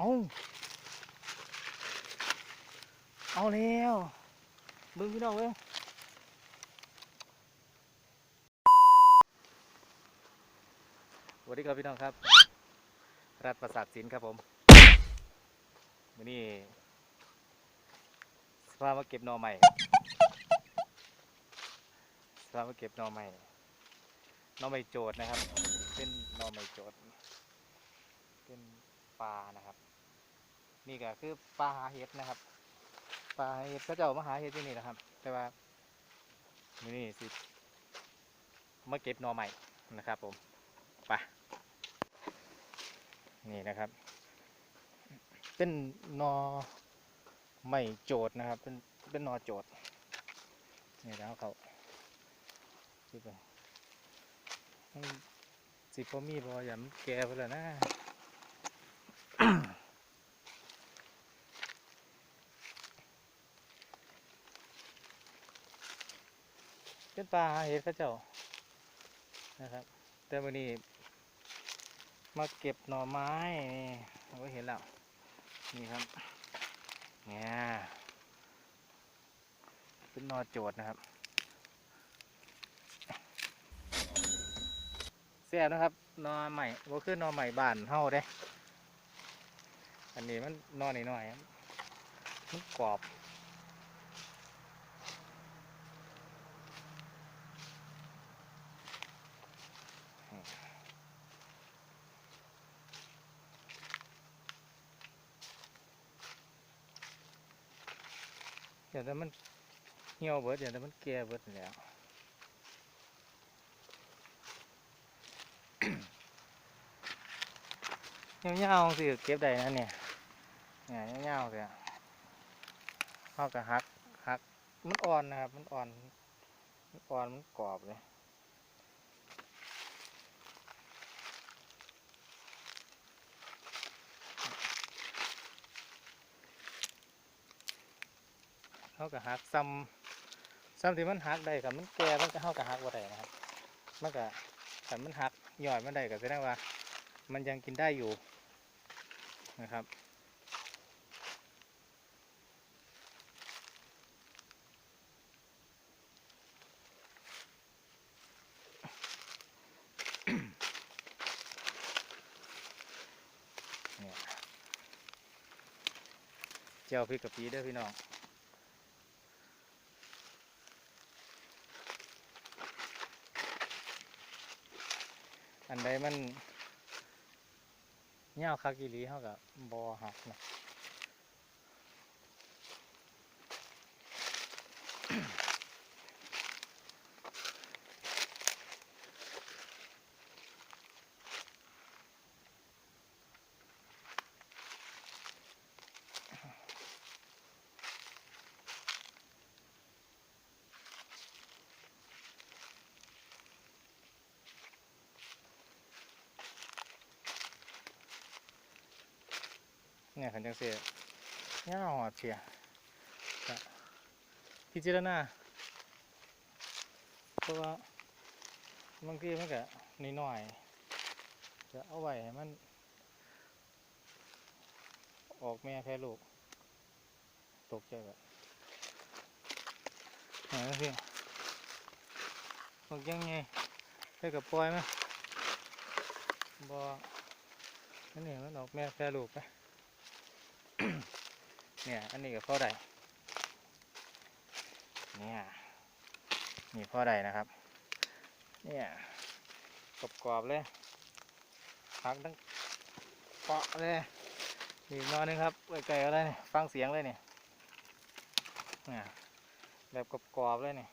เอาเอาแล้วมึงพี่น้องเว้ยสวัสดีครับพี่น้องครับ รัฐประสาทศิลป์ครับผมวันนี้สภาพมาเก็บนอใหม่สภาพมาเก็บนอใหม่นอใหม่โจทย์นะครับ เป็นนอใหม่โจทย์เป็นปลานะครับ นี่ก็คือปลาหาเห็ดนะครับปลาหาเห็ดเขาเจ้ามาหาเห็ดที่นี่นะครับ แต่ว่ามือนี่สิมาเก็บหน่อใหม่นะครับ ผมไปนี่นะครับ เป็นนอใหม่โจทย์นะครับ เป็นเป็นนอโจทย์นี่แล้วเขาสิไปสิบพอมีพออย่ามันแกไปแล้วนะ เป็นปลาหาเห็ดเข้าเจ้านะครับ แต่วันนี้มาเก็บหน่อไม้นี่เราก็เห็นแล้วนี่ครับเนี่ยเป็นหนอโจทย์นะครับแซ่บนะครับหนอใหม่ก็คือหนอใหม่บานเฮาเด้ อันนี้มันหนอหน่อยๆครับมันกรอบ ดี๋ยวแต่มันเหี่ยวเบิดเดี๋ยวแต่มันแก่เบิดแล้วเงาวๆสิเก็บได้นะเนี่ยเนี่ยเงาวๆสิเข้ากับฮักฮักมันอ่อนนะครับ มันอ่อน มันอ่อนมันกรอบเลย เขากับฮักซ้ำซ้ำที่มันฮักได้กับมันแก่มันก็เข้ากับฮักบ่ได้นะครับมันก็แต่มันฮักหย่อยมันได้ก็แสดงว่า มันยังกินได้อยู่นะครับเนี่ยเจ้าพริกกะปิเด้อพี่น้อง อันใดมันเงาวคักอีหลีเท่ากับบอหักนะ เนี่ยขันจังเสียเงาวอะเพียก็พิจารณาเพราะว่าบางทีมันก็นิดหน่อยๆจะเอาไว้ให้มัน ออกแม่แพ้ลูก ตกใจแบบไหนวะพี่บอกยังไงได้กับปล่อยไหมบอนั่นนี่มันออกแม่แพ้ลูกไป เนี่ยอันนี้ก็พ่อใดเนี่ยนี่พ่อใดนะครับ เนี่ยกรอบๆเลยพักทั้งเปาะเลยนี่นอนหนึงครับไกลๆก็ได้ฟังเสียงเลยเนี่ยเนี่ยแบบกรอบๆเลยเนี่ย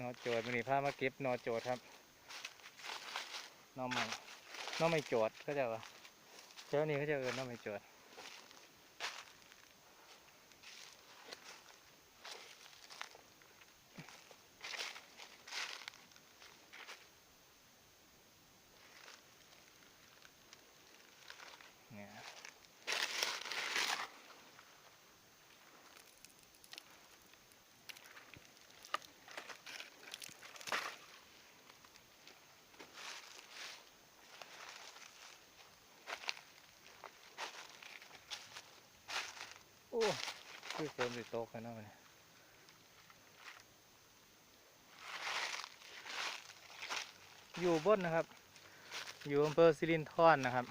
นอโจดมันนี่พามาเก็บนอโจดครับนอใหม่นอไม่โจดก็จะว่าเจ้านี้เขาจะเอินนอไม่โจด อ้คือฝนสิตกกันนะมันอยู่บนนะครับ อยู่อำเภอสิรินธรนะครับ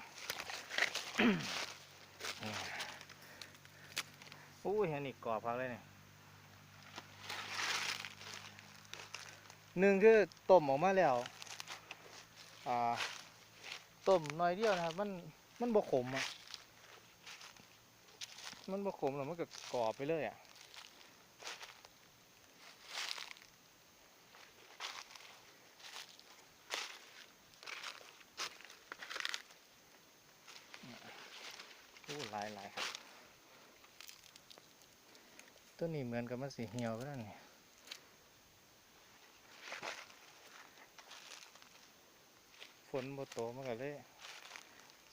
อู้ยอันนี้กรอบพักเลยเนี่ยหนึ่งคือต้มออกมาแล้ว อ่า ต้มน้อยเดียวนะครับ มัน มันบกขมอะ มันบกขมหรอกมันก็กรอบไปเลยอะอู้หลายหลายครับต้นนี้เหมือนกับมันสีเหี่ยวไปแล้วนี่ฝนบ่โตมันก็เลย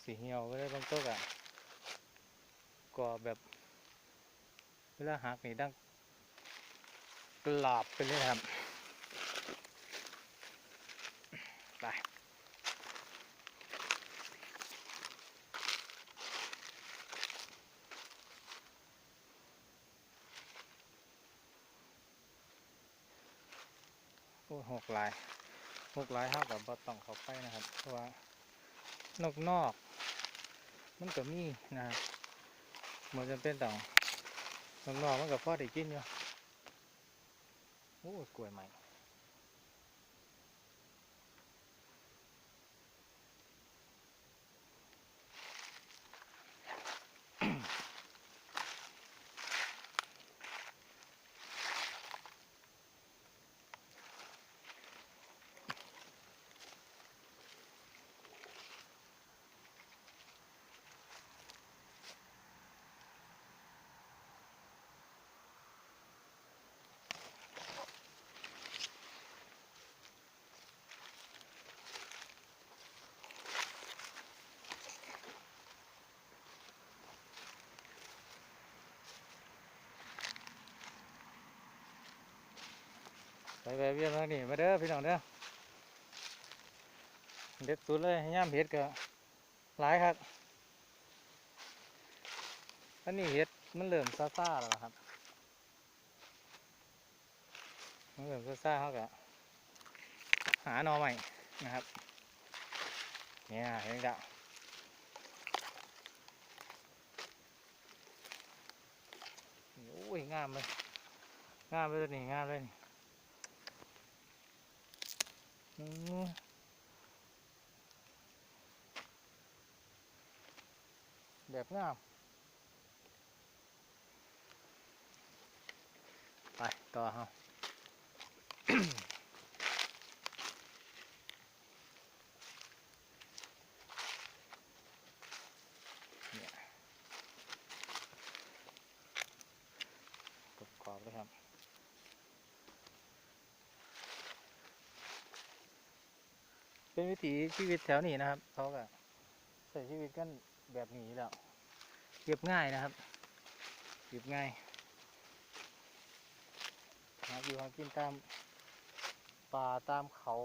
สีเหี่ยวไปเลยบางต้นอะ ก็แบบเวลาหักนี่ดังกลาบไปเลยครับ ไปโอ้หกลายหกลายเท่ากับบ่ต้องเข้าไปนะครับ เพราะว่านอกนอกมันก็มีนะครับ มันจำเป็นต่างนอกๆมันก็พอได้กินอยู่โอ้ยกล้วยใหม่ ไปไปเวียนมานี่มาเด้อพี่น้องเด้อเด็ดสุดเลยย่ามเห็ดก็หลายครับอันนี้เห็ดมันเริ่มซาซาแล้วครับมันเริ่มซาซาเขาก็หาหนอใหม่นะครับเนี่ยเห็นจ้ะโอ้ยงามเลยงามเลยนี่งามเลยนี่ แบบงาม ไป ต่อครับ เนี่ยกรอบๆเลยครับ เป็นวิถีชีวิตแถวนี้นะครับเขาก็ใช้ชีวิตกันแบบนี้แล้วเก็บง่ายนะครับเก็บง่ายหาอยู่หากินตามป่าตามเขา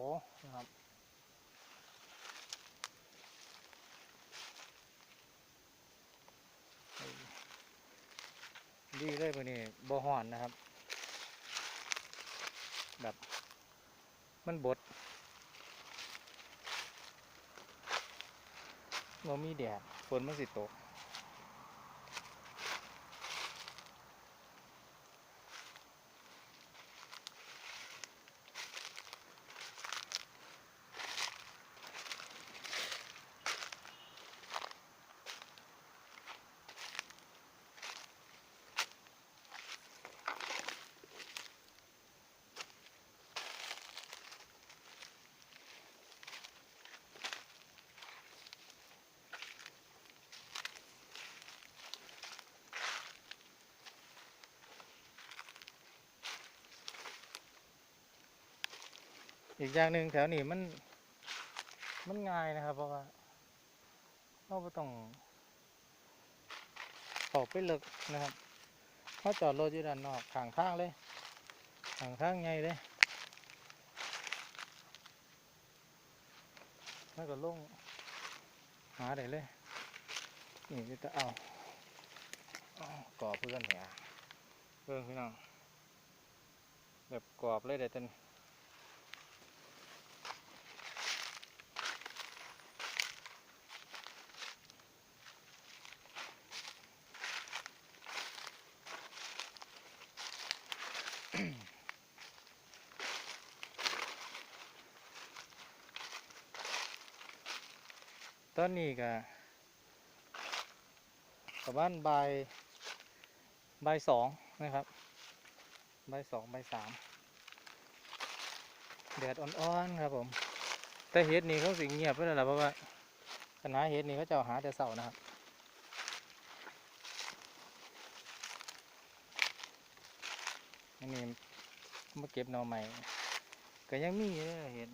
นะครับดีเลยวันนี้บ่ห่อนนะครับ แบบมันบด บ่มีแดดฝนมันสิตก อีกอย่างหนึ่งแถวนี้มัน มันง่ายนะครับ เพราะว่าเราไม่ต้องออกไปเลิกนะครับเขาจอดรถอยู่ด้านนอกข้างทางเลยข้างทางไงเลยแล้วก็ลงหาได้เลยนี่จะเอากรอบเพื่อนเนี่ยเพื่อนพี่น้องแบบกรอบเลยเด็ดจน ตอนนี้ก็ประมาณบ่ายบ่ายสองนะครับบ่ายสองบ่ายสามแดดอ่อนๆครับผม แต่เห็ดนี่เขาสิงเงียบไปแล้วล่ะเพราะว่าคณะเห็ดนี่เขาจะาหาแต่เสานะครับอันนี้มาเก็บหน่อใหม่ก็ยังมีเห็ด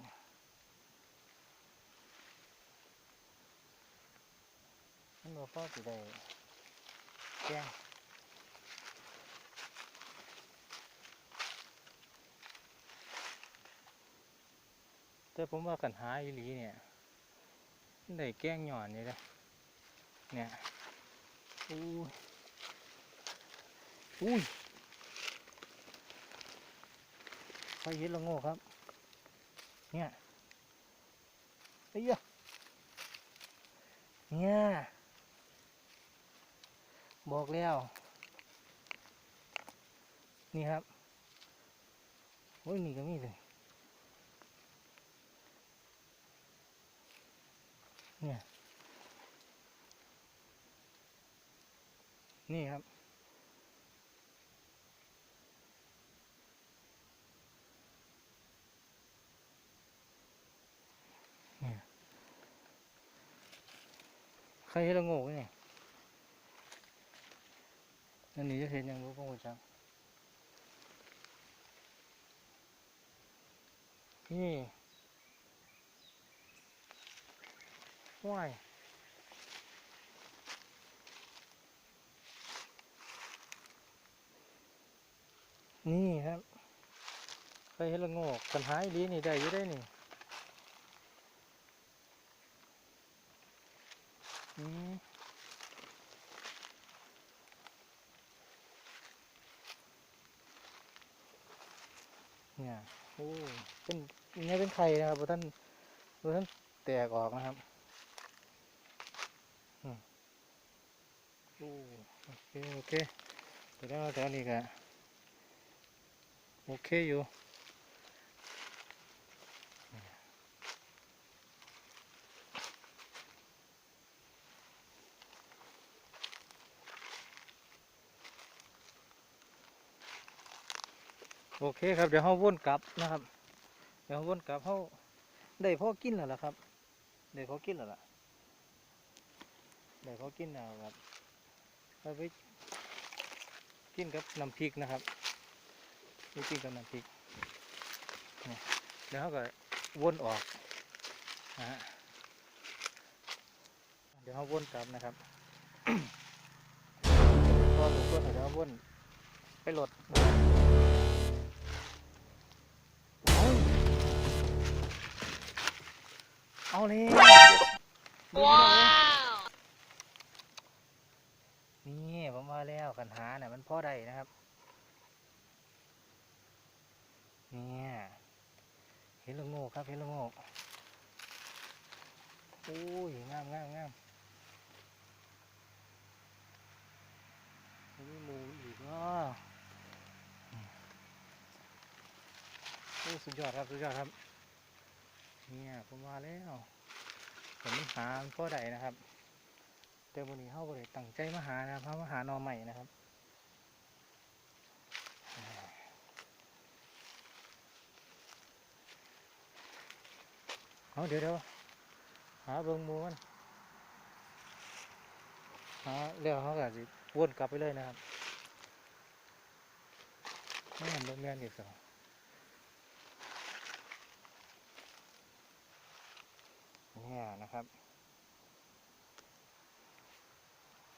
มัน บอกพ่อสิได้แกงแต่ผมว่ากันหาอีหลีเนี่ยได้แกงหย่อนนี่เลยเนี่ยอู้ยอุ้ยไฟเห็ดละโง่ครับ เนี่ยไอ้ยะเนี่ย บอกแล้ว นี่ครับ โอ้ยนี่ก็มีเลยเนี่ยนี่ครับ ใครเห็นละโง่เนี่ย นั่นนี่จะเห็นยังบ่พงจังนี่ว้ายนี่ครับใครเห็นละง่กันหายดีนี่ได้ยู่ได้นี่อืม เนี่ย โอ้เป็นเนี่ยเป็นไข่นะครับพราะท่านพราะท่านแตกออกนะครับโอ้โอเคโอเคแต่แล้วแถวนี้ก็โอเคอยู่ อเคครับเดี๋ยวเราวนกลับนะครับ เดี๋ยวเาวนกลับเขาได้พอกินแล้วล่ะครับได้พอกินแล้วล่ะได้พอกินแล้วครับเราไปกินกับน้ำพริกนะครับไปกินกับน้ำพริกเดี๋ยวเขาก็วนออกนะฮะเดี๋ยวเขาวนกลับนะครับพอถึงวนเดี๋ยวเขาวนไปรถนะ เอาเลยว้าว นี่ผมว่าแล้วปัญหาเนี่ยมันพ่อได้นะครับ เนี่ยเห็นละโงกครับเห็นละโงกโอ้ยงามงามงามมีมูอีกอะโอ้สุดยอดครับ สุดยอดครับ เนี่ยผมว่าแล้วผมหามันพอได้นะครับแต่วันนี้เข้าบริตั้งใจมาหานะครับเพระมาหานอใหม่นะครับเอาเดี๋ยวเดี๋ยวหาเบิ้งมูมันหาเรียกเขาก็สิวนกลับไปเลยนะครับไม่เห็นเบิ้งแม่นอีกสอง นี่ยนะครับ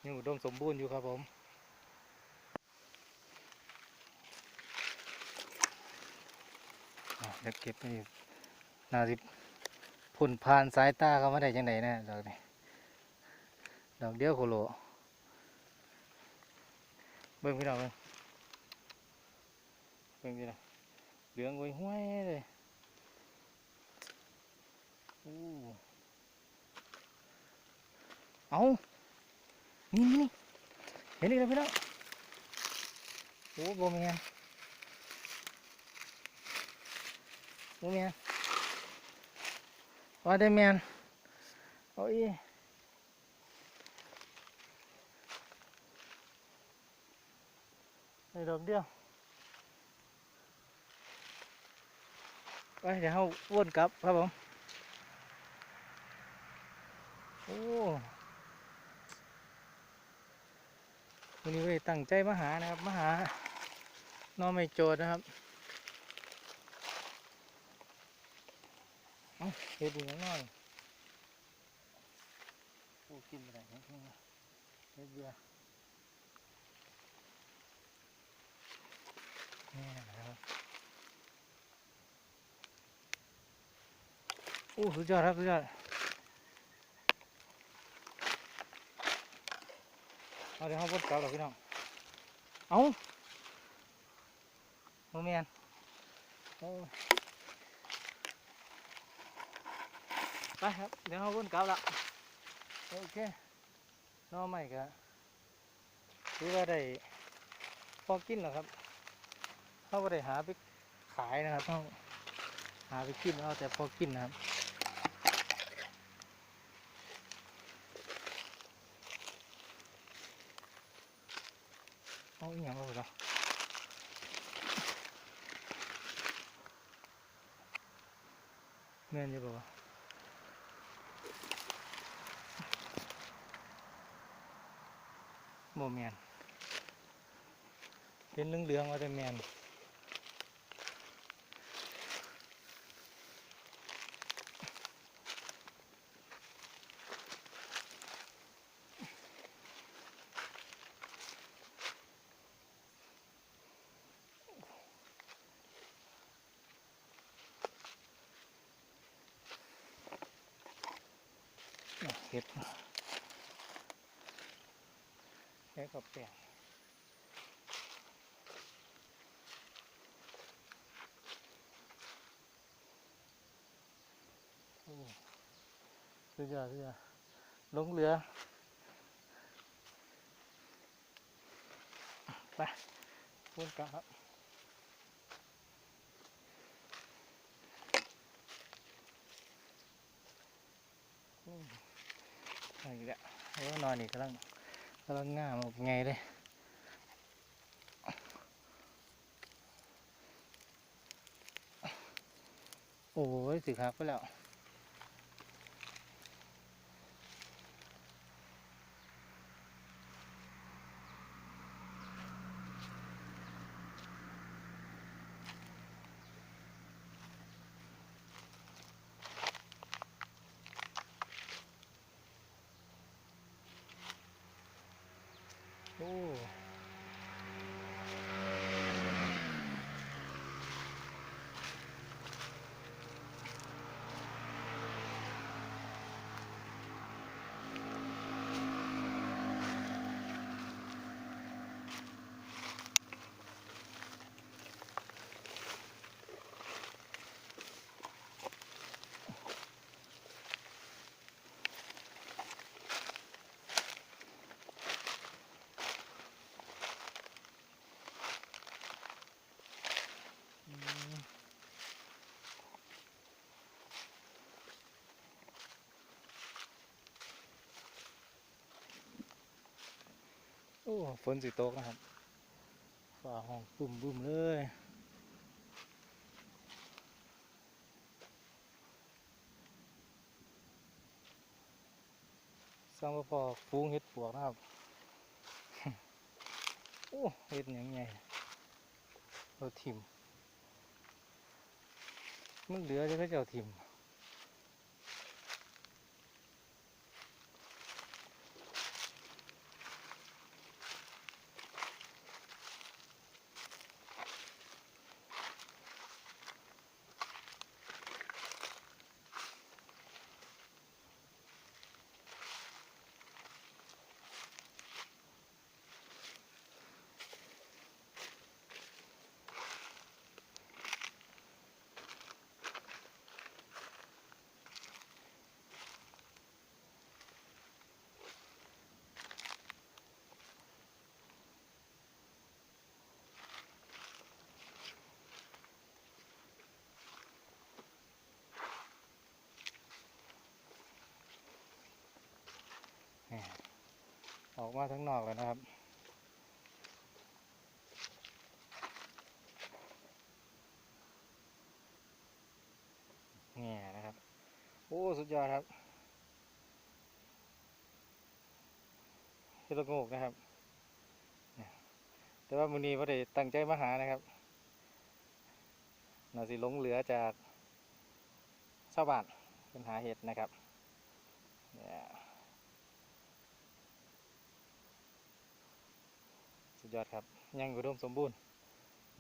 ยังอุดมสมบูรณ์อยู่ครับผมเดี๋ยวเก็บไปนาสิพุ่นผ่านสายตาเขาไมาได้จังไดนะดอกนี้ดอกเดียวโคโลเบิ่งพี่น้องเบิ่งเบิ่งดินะเหลืองว้ห้วยเลยอู้ เอานี่นี่นี่เห็นอีกแล้วพี่น้องโอ้โบแมนโบแมนว่าได้แมนโอ้ยได้ดอกเดียวไปเดี๋ยวเขาวนกลับครับผม โอ้ วันนี้เว้ยตั้งใจมาหานะครับมาหาน้องไม่โจทย์นะครับเอ้าเฮ็ดดีน้อยโอ้กินไปไหนเนี่ยเฮ็ดเบื่อนี่นะครับโอ้สุดยอดครับสุดยอด เดี๋ยวเขาบดเก่าแล้วพี่น้อง เอาโมเมนโอ้ยไปครับ เดี๋ยวเขาบดเก่าละโอเคน้อใหม่ก็ถือว่าได้พอกินแล้วครับเขาก็ได้หาไปขายนะครับเขาหาไปกินเอาแต่พอกินนะครับ เอาอย่างเอาเหรอแม่นอยู่บ่วะบ่แมนเป็นเหลืองว่าแต่แมน เห็ดแค่กับแป้งโอ้สุดยอดสุดยอดลงเรือไปพูดกันครับ เอาอีกแล้วโอ้นอนอีกกำลังกำลังง่ามออกไงเลยโอ้ยสิครับไปแล้ว อ้ฝนสิตกนะครับฝ่าห้องบุ่มบุ่มเลยสร้างพอฟูงเห็ดปวกนะครับ โอ้เห็ดหยังไงเราทิมมันเหลือจะก็จะเอาทิม ออกมาทั้งนอกแล้วนะครับ แง่นะครับ โอ้ สุดยอดครับเฮโลโงกนะครับ แต่ว่ามือนี้พ่ได้ตั้งใจมาหานะครับน่าสิหลงเหลือจากชาวบ้านป็นหาเห็ดนะครับเนี่ยสุ ดยอดครับ ยังอุดมสมบูรณ์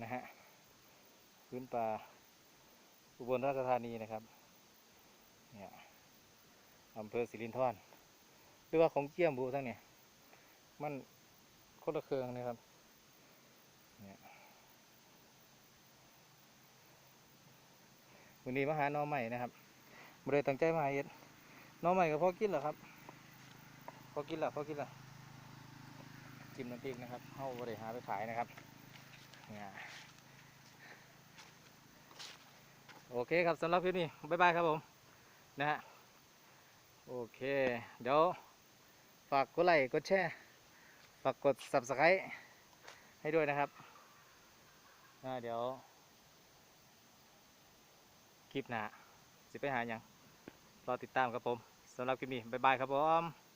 นะฮะพื้นป่าอุบลราชธานีนะครับเนี่ยอำเภอสิรินธรหรือว่าของเจียมบูทั้งเนี่ยมันโคนละเครืองนะครับเนี่ยวันนี้มาหาน้อใหม่นะครับบริตั้งใจมาหาเห็ดน้อใหม่ก็พอกินเหรอครับพอกินเหรอพอกินเหรอ จิ้มน้ำพริกนะครับเข้าบริหารไปขายนะครับเนี่ยโอเคครับสำหรับคลิปนี้บ๊ายบายครับผมนะฮะโอเค เดี๋ยว ฝากกดไลค์กดแชร์ฝากกด subscribe ให้ด้วยนะครับอ่าเดี๋ยวคลิปหน้าสิไปหาอย่างรอติดตามครับผมสำหรับคลิปนี้บ๊ายบายครับผม